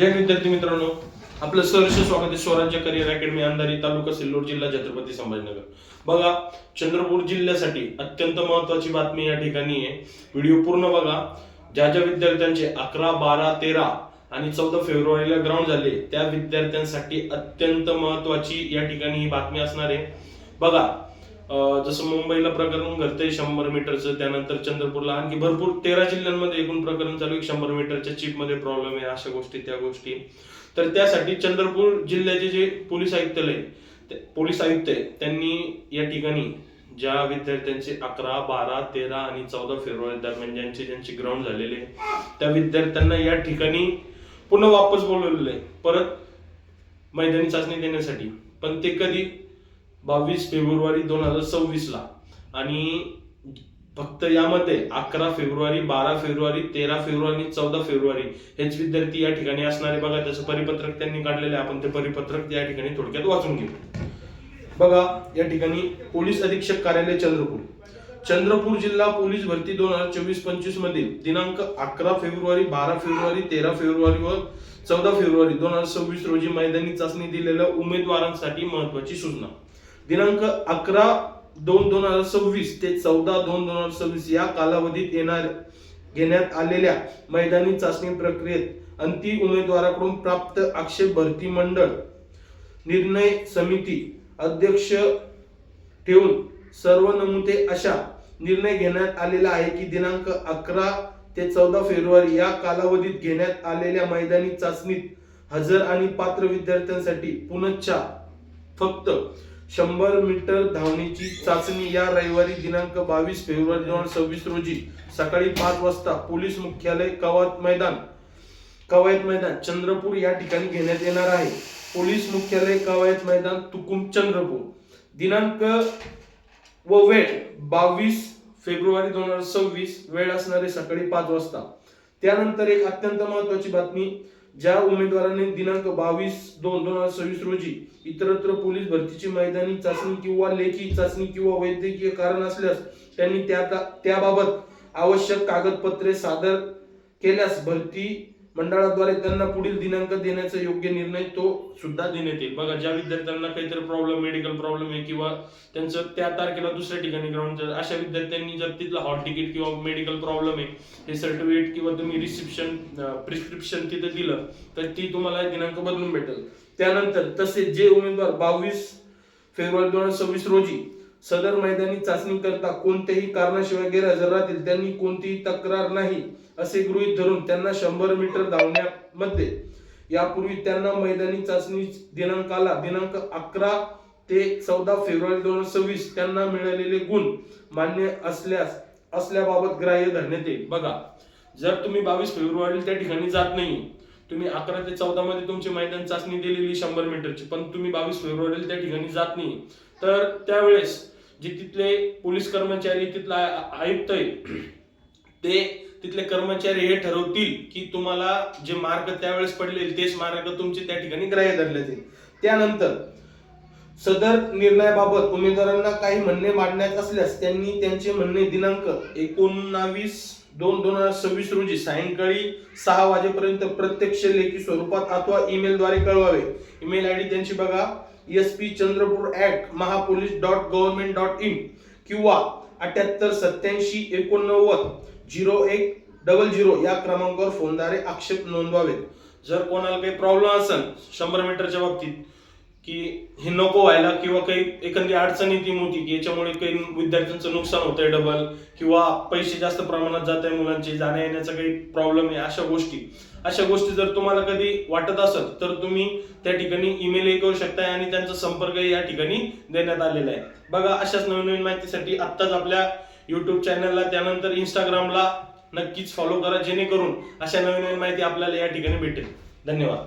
जय विद्यार्थी मित्रांनो. आपलं सहर्ष स्वागत आहे स्वराज्य करिअर अकॅडमी अंधारी तालुका सिल्लोड जिल्हा छत्रपती संभाजीनगर. बघा चंद्रपूर जिल्ह्यासाठी अत्यंत महत्वाची बातमी या ठिकाणी आहे. व्हिडिओ पूर्ण बघा. ज्या ज्या विद्यार्थ्यांचे अकरा बारा तेरा आणि चौदा फेब्रुवारीला ग्राउंड झाले त्या विद्यार्थ्यांसाठी अत्यंत महत्वाची या ठिकाणी ही बातमी असणार आहे. बघा जसं मुंबईला प्रकरण घडतंय शंभर मीटरचं त्यानंतर चंद्रपूरला आणखी भरपूर तेरा जिल्ह्यांमध्ये एकूण प्रकरण चालू आहे. शंभर मीटरच्या चिपमध्ये प्रॉब्लेम आहे अशा गोष्टी त्या गोष्टी. तर त्यासाठी चंद्रपूर जिल्ह्याचे जे पोलीस आयुक्तालय पोलीस आयुक्त आहे त्यांनी या ठिकाणी ज्या विद्यार्थ्यांचे अकरा बारा तेरा आणि चौदा फेब्रुवारी दरम्यान ज्यांचे ज्यांचे ग्राउंड झालेले आहे, त्या विद्यार्थ्यांना या ठिकाणी पुन्हा वापस बोलवलेलं आहे. परत मैदानी चाचणी देण्यासाठी. पण ते कधी बावीस फेब्रुवारी दोन हजार सव्वीस ला आणि फक्त यामध्ये अकरा फेब्रुवारी बारा फेब्रुवारी तेरा फेब्रुवारी चौदा फेब्रुवारी हेच विद्यार्थी या ठिकाणी असणारे. बघा त्याचं परिपत्रक त्यांनी काढलेलं आहे. आपण ते परिपत्रक या ठिकाणी थोडक्यात वाचून घेऊ. बघा या ठिकाणी पोलीस अधीक्षक कार्यालय चंद्रपूर. चंद्रपूर जिल्हा पोलीस भरती दोन हजार चोवीस पंचवीस मधील दिनांक अकरा फेब्रुवारी बारा फेब्रुवारी तेरा फेब्रुवारी व चौदा फेब्रुवारी दोन हजार सव्वीस रोजी मैदानी चाचणी दिलेल्या उमेदवारांसाठी महत्वाची सूचना. दिनांक अकरा दोन दोन हजार सव्वीस ते चौदा दोन दोन हजार सव्वीस या कालावधीत येणार घेण्यात आलेल्या मैदानी चाचणी प्रक्रियेत अंतिम उमेदवाराकडून प्राप्त आक्षेप भरती मंडळ निर्णय समिती अध्यक्ष ठेवून सर्व नमुते अशा निर्णय घेण्यात आलेला आहे की दिनांक अकरा ते चौदा फेब्रुवारी या कालावधीत घेण्यात आलेल्या मैदानी चाचणीत हजर आणि पात्र विद्यार्थ्यांसाठी पुनच्छा फक्त शंभर मीटर धावणीची चाचणी या रविवारी दिनांक बावीस फेब्रुवारी दोन हजार सव्वीस रोजी सकाळी पाच वाजता पोलीस मुख्यालय कवायत मैदान कवायत मैदान चंद्रपूर या ठिकाणी घेण्यात येणार आहे. पोलीस मुख्यालय कवायत मैदान तुकुम चंद्रपूर. दिनांक व वेळ बावीस फेब्रुवारी दोन हजार सव्वीस वेळ असणारे सकाळी पाच वाजता. त्यानंतर एक अत्यंत महत्वाची बातमी ज्या उमेदवारांनी दिनांक बावीस दोन दोन हजार सव्वीस रोजी इतरत्र पोलीस भरतीची मैदानी चाचणी किंवा लेखी चाचणी किंवा वैद्यकीय कारण असल्यास त्यांनी त्या त्याबाबत आवश्यक कागदपत्रे सादर केल्यास भरती मंडळाद्वारे त्यांना पुढील दिनांक देण्याचा योग्य निर्णय तो सुद्धा देण्यात येईल. बघा ज्या विद्यार्थ्यांना काहीतरी प्रॉब्लेम मेडिकल प्रॉब्लेम आहे किंवा त्यांचं त्या तारखेला दुसऱ्या ठिकाणी ग्राउंड अशा विद्यार्थ्यांनी जर तिथलं हॉल तिकीट किंवा मेडिकल प्रॉब्लेम आहे हे सर्टिफिकेट किंवा तुम्ही रिसिप्शन प्रिस्क्रिप्शन तिथे दिलं तर ती तुम्हाला दिनांक बदलून भेटेल. त्यानंतर तसेच जे उमेदवार बावीस फेब्रुवारी दोन हजार सव्वीस रोजी सदर मैदानी चाचणी करता कोणत्याही कारणाशिवाय गैरहजर राहतील त्यांनी कोणतीही तक्रार नाही असे गृहीत धरून त्यांना शंभर मीटर धावण्यामध्ये. यापूर्वी त्यांना मैदानी चाचणी दिनांकाला दिनांक अकरा ते चौदा फेब्रुवारी दोन हजार सव्वीस त्यांना मिळालेले गुण मान्य असल्यास असल्याबाबत ग्राह्य धरण्यात येईल. बघा जर तुम्ही बावीस फेब्रुवारी त्या ठिकाणी जात नाही तुम्ही अकरा ते चौदा मध्ये तुमची मैदान चाचणी दिलेली शंभर मीटरची पण तुम्ही बावीस फेब्रुवारीला त्या ठिकाणी जात नाही तर त्यावेळेस जे तिथले पोलीस कर्मचारी तिथला आयुक्त आहे ते तिथले कर्मचारी हे ठरवतील की तुम्हाला जे मार्क त्यावेळेस पडले तेच मार्क तुमचे त्या ठिकाणी ग्राह्य धरले जाईल. त्यानंतर सदर निर्णयाबाबत उमेदवारांना काही म्हणणे मांडण्यात असल्यास त्यांनी त्यांचे म्हणणे दिनांक एकोणावीस दोन दोन हजार सव्वीस रोजी सायंकाळी सहा वाजेपर्यंत प्रत्यक्ष लेखी स्वरूपात अथवा ईमेलद्वारे कळवावे. ईमेल आय डी त्यांची बघा S P Chandrapur at Mahapolice dot government dot in किंवा अठ्याहत्तर सत्याऐंशी एकोणनव्वद झिरो एक डबल झिरो या क्रमांकावर फोनद्वारे आक्षेप नोंदवावेत. जर कोणाला काही प्रॉब्लेम असेल शंभर मीटरच्या बाबतीत की हे नको व्हायला किंवा काही एखादी अडचण येते मोठी की याच्यामुळे काही विद्यार्थ्यांचं नुकसान होतंय डबल किंवा पैसे जास्त प्रमाणात जात आहे मुलांचे जाण्या येण्याचा काही प्रॉब्लेम आहे अशा गोष्टी. अशा गोष्टी जर तुम्हाला कधी वाटत असेल तर तुम्ही त्या ठिकाणी ईमेलही करू शकताय आणि त्यांचा संपर्कही या ठिकाणी देण्यात आलेला आहे. बघा अशाच नवीन नवीन माहितीसाठी आत्ताच आपल्या युट्यूब चॅनलला त्यानंतर इंस्टाग्रामला नक्कीच फॉलो करा जेणेकरून अशा नवीन नवीन माहिती आपल्याला या ठिकाणी भेटेल. धन्यवाद.